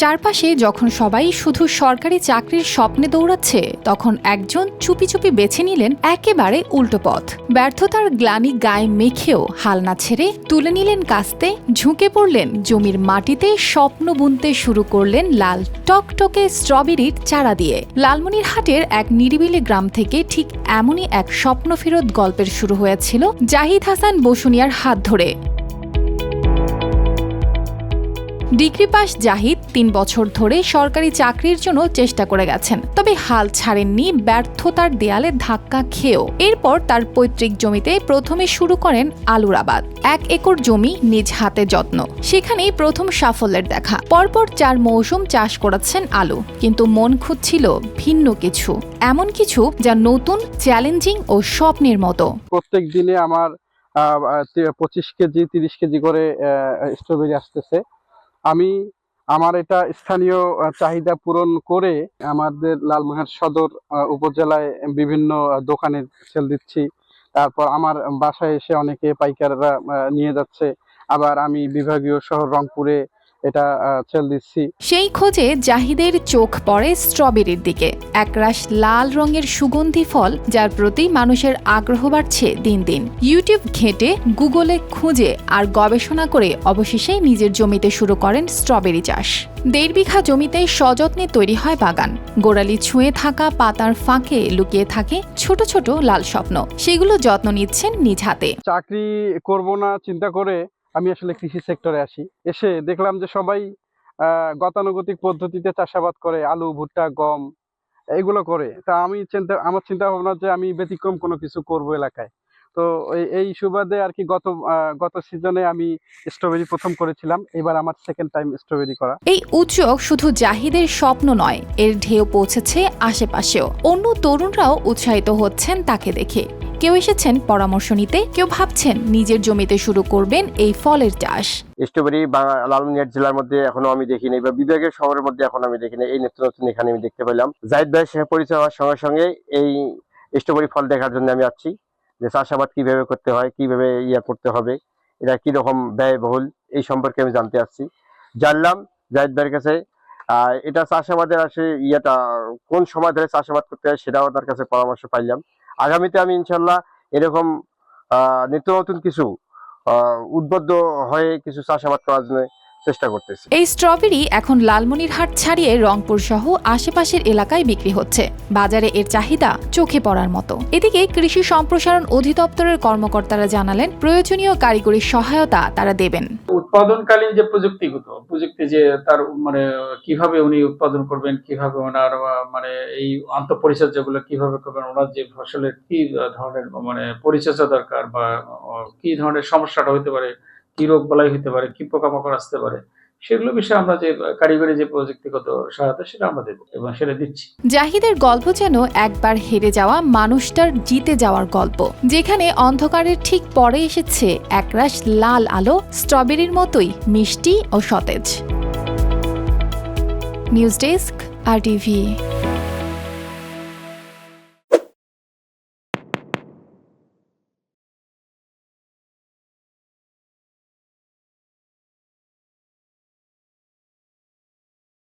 চারপাশে যখন সবাই শুধু সরকারি চাকরির স্বপ্নে দৌড়াচ্ছে, তখন একজন চুপি চুপি বেছে নিলেন একেবারে উল্টো পথ। ব্যর্থতার গ্লানি গায়ে মেখেও হাল না ছেড়ে তুলে নিলেন কাস্তে, ঝুঁকে পড়লেন জমির মাটিতে স্বপ্ন বুনতে শুরু করলেন লাল টকটকে স্ট্রবেরির চারা দিয়ে। লালমনিরহাটের এক নিরিবিলি গ্রাম থেকে ঠিক এমনই এক স্বপ্ন ফেরত গল্পের শুরু হয়েছিল জাহিদ হাসান বসুনিয়ার হাত ধরে। ডিগ্রি পাস জাহিদ তিন বছর ধরে সরকারি চাকরির জন্য চেষ্টা করে গেছেন, তবে হাল ছাড়েননি, ব্যর্থতার দেয়ালে ধাক্কা খেয়েও। এরপর তার পৈতৃক জমিতে প্রথমে শুরু করেন আলুর আবাদ এক একর জমি নিজ হাতে যত্ন। সেখানেই প্রথম সাফল্যের দেখা। পরপর চার মৌসুম চাষ করাচ্ছেন আলু, কিন্তু মন খুঁজছিল ভিন্ন কিছু, এমন কিছু যা নতুন, চ্যালেঞ্জিং ও স্বপ্নের মতো। প্রত্যেক দিনে আমার পঁচিশ কেজি, তিরিশ কেজি করে স্ট্রবেরি আসতেছে। আমি আমার এটা স্থানীয় চাহিদা পূরণ করে আমাদের লালমোহন সদর উপজেলায় বিভিন্ন দোকানে সেল দিচ্ছি। তারপর আমার বাসায় এসে অনেকে পাইকাররা নিয়ে যাচ্ছে। আবার আমি বিভাগীয় শহর রংপুরে এটা সেল দিচ্ছি সেই খোঁজে জাহিদের চোখ পড়ে স্ট্রবেরির দিকে। একরাশ লাল রঙের সুগন্ধি ফল যার প্রতি মানুষের আগ্রহ বাড়ছে দিন দিন। ইউটিউব ঘেঁটে গুগলে খুঁজে আর গবেষণা করে অবশেষে নিজের জমিতে শুরু করেন স্ট্রবেরি চাষ। দেড় বিঘা জমিতে সযত্নে তৈরি হয় বাগান। গোড়ালি ছুঁয়ে থাকা পাতার ফাঁকে লুকিয়ে থাকে ছোট ছোট লাল স্বপ্ন। সেগুলো যত্ন নিচ্ছেন নিজ হাতে। চাকরি করব না চিন্তা করে আমি আসলে কৃষি সেক্টরে আসি এসে দেখলাম যে সবাই গতানুগতিক পদ্ধতিতে চাষাবাদ করে, আলু, ভুট্টা, গম, এগুলো করে। তা আমি চিন্তা, আমার চিন্তা ভাবনা যে আমি ব্যতিক্রম কোনো কিছু করব এলাকায়। তো এই- সুবাদে আর কি গত গত সিজনে আমি স্ট্রবেরি প্রথম করেছিলাম। এবার আমার সেকেন্ড টাইম স্ট্রবেরি করা। এই উদ্যোগ শুধু জাহিদের স্বপ্ন নয়, এর ঢেউ পৌঁছেছে আশেপাশেও। অন্য তরুণরাও উৎসাহিত হচ্ছেন তাকে দেখে। কেউ এসেছেন পরামর্শ নিতে, কেউ ভাবছেন নিজের জমিতে শুরু করবেন এই ফলের চাষ। স্ট্রবেরি লালমনিরহাট জেলার মধ্যে এখনও আমি দেখিনি বা বিভাগীয় শহরের মধ্যে এখন আমি দেখিনি। এই নিত্য নতুন এখানে আমি দেখতে পেলাম। জাহিদ ভাইয়ের সাথে পরিচয় হওয়ার সঙ্গে সঙ্গে এই স্ট্রবেরি ফল দেখার জন্য আমি আসছি। যে চাষাবাদ কীভাবে করতে হয়, কীভাবে ইয়া করতে হবে, এটা কি রকম ব্যয়বহুল, এই সম্পর্কে আমি জানতে আসছি। জানলাম জাহিদ ভাইয়ের কাছে এটা চাষাবাদের আসে ইয়েটা, কোন সময় ধরে চাষাবাদ করতে হয় সেটাও তার কাছে পরামর্শ পাইলাম। আগামীতে আমি ইনশাল্লাহ এরকম নিত্য নতুন কিছু উদ্বুদ্ধ হয়ে কিছু চাষাবাদ করার জন্য চেষ্টা করতেছি। এই স্ট্রবেরি এখন লালমনিরহাট ছাড়িয়ে রংপুর সহ আশেপাশের এলাকায় বিক্রি হচ্ছে। বাজারে এর চাহিদা চোখে পড়ার মতো। এদিকে কৃষি সম্প্রসারণ অধিদপ্তরের কর্মকর্তারা জানালেন প্রয়োজনীয় কারিগরি সহায়তা তারা দেবেন। উৎপাদনকালীন যে প্রযুক্তিগত প্রযুক্তি যে তার মানে কীভাবে উনি উৎপাদন করবেন কীভাবে ওনার মানে এই আন্তঃপরিচর্যাগুলো কীভাবে করবেন ওনার যে ফসলের কি ধরনের মানে পরিচর্যা দরকার বা কি ধরনের সমস্যাটা হতে পারে কি রোগ বালাই হতে পারে, কি পোকামাকড় আসতে পারে, সেগুলো বিষয়ে আমরা যে কারিগরি যে প্রযুক্তিগত সহায়তা, সেটা আমরা দেবো এবং সেটা দিচ্ছি। জাহিদের গল্প যেন একবার হেরে যাওয়া মানুষটার জিতে যাওয়ার গল্প, যেখানে অন্ধকারের ঠিক পরে এসেছে একরাশ লাল আলো, স্ট্রবেরির মতোই মিষ্টি ও সতেজ। নিউজ ডেস্ক, আর টিভি।